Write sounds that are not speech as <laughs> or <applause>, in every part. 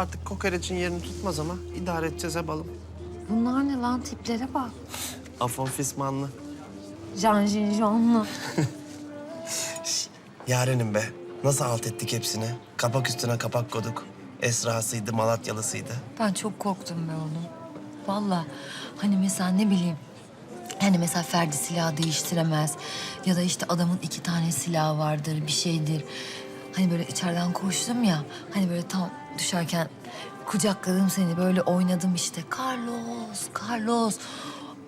Artık kokoreçin yerini tutmaz ama idare edeceğiz he balım. Bunlar ne lan tiplere bak. Afon Fismanlı. Can Jinjonlu. <laughs> Yarenim be. Nasıl alt ettik hepsini? Kapak üstüne kapak koyduk. Esra'sıydı, Malatyalısıydı. Ben çok korktum be oğlum. Vallahi hani mesela ne bileyim. Hani mesela Ferdi silah değiştiremez. Ya da işte adamın iki tane silahı vardır, bir şeydir. Hani böyle içeriden koştum ya. Hani böyle tam düşerken kucakladım seni. Böyle oynadım işte. Carlos, Carlos.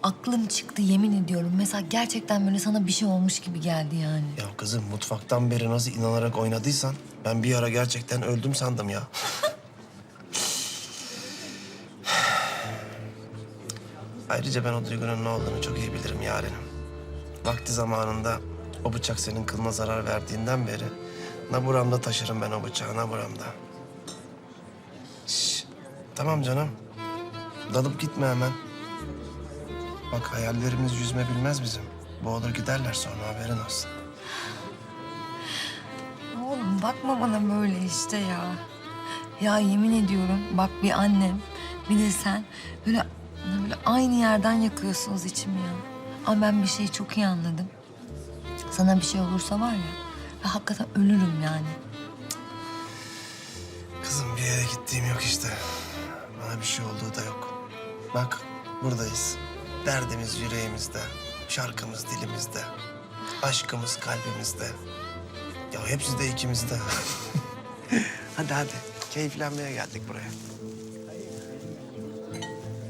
Aklım çıktı yemin ediyorum. Mesela gerçekten böyle sana bir şey olmuş gibi geldi yani. Ya kızım mutfaktan beri nasıl inanarak oynadıysan... ...ben bir ara gerçekten öldüm sandım ya. Ayrıca ben o duygunun ne olduğunu çok iyi bilirim yarenim. Vakti zamanında o bıçak senin kılına zarar verdiğinden beri... ...naburamda taşırım ben o bıçağı, naburamda. Şş, tamam canım. Dalıp gitme hemen. Bak hayallerimiz yüzme bilmez bizim. Boğulur giderler sonra haberin olsun. Oğlum bakma bana böyle işte ya. Ya yemin ediyorum bak bir annem bir de sen böyle, böyle aynı yerden yakıyorsunuz içimi ya. Ama ben bir şeyi çok iyi anladım. Sana bir şey olursa var ya ben hakikaten ölürüm yani. Kızım bir yere gittiğim yok işte. Bana bir şey olduğu da yok. Bak buradayız. Derdimiz yüreğimizde. Şarkımız dilimizde. Aşkımız kalbimizde. Ya hepsi de ikimizde. <laughs> hadi hadi. Keyiflenmeye geldik buraya.